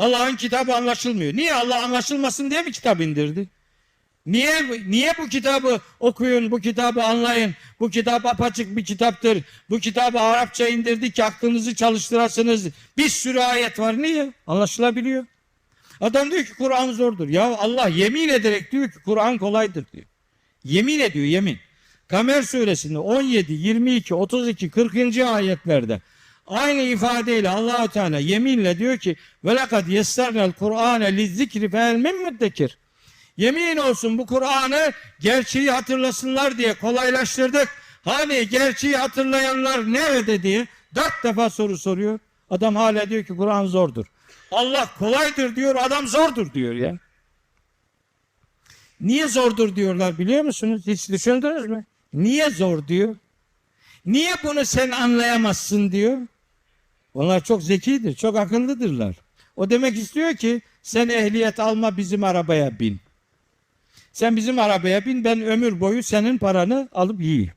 Allah'ın kitabı anlaşılmıyor. Niye Allah anlaşılmasın diye bir kitap indirdi? Niye niye bu kitabı okuyun, bu kitabı anlayın? Bu kitap apaçık bir kitaptır. Bu kitabı Arapça indirdi ki aklınızı çalıştırasınız. Bir sürü ayet var. Niye? Anlaşılabiliyor. Adam diyor ki Kur'an zordur. Ya Allah yemin ederek diyor ki Kur'an kolaydır diyor. Yemin ediyor yemin. Kamer suresinde 17, 22, 32, 40. ayetlerde aynı ifadeyle Allahu Teala yeminle diyor ki ve lekad yessernel Kur'ane lizzikri fel min müddekir. Yemin olsun bu Kur'an'ı gerçeği hatırlasınlar diye kolaylaştırdık. Hani gerçeği hatırlayanlar nerede diye dört defa soru soruyor. Adam hala diyor ki Kur'an zordur. Allah kolaydır diyor adam zordur diyor ya. Niye zordur diyorlar biliyor musunuz? Hiç düşündünüz mü? Niye zor diyor? Niye bunu sen anlayamazsın diyor? Onlar çok zekidir, çok akıllıdırlar. O demek istiyor ki sen ehliyet alma bizim arabaya bin. Sen bizim arabaya bin ben ömür boyu senin paranı alıp yiyeyim.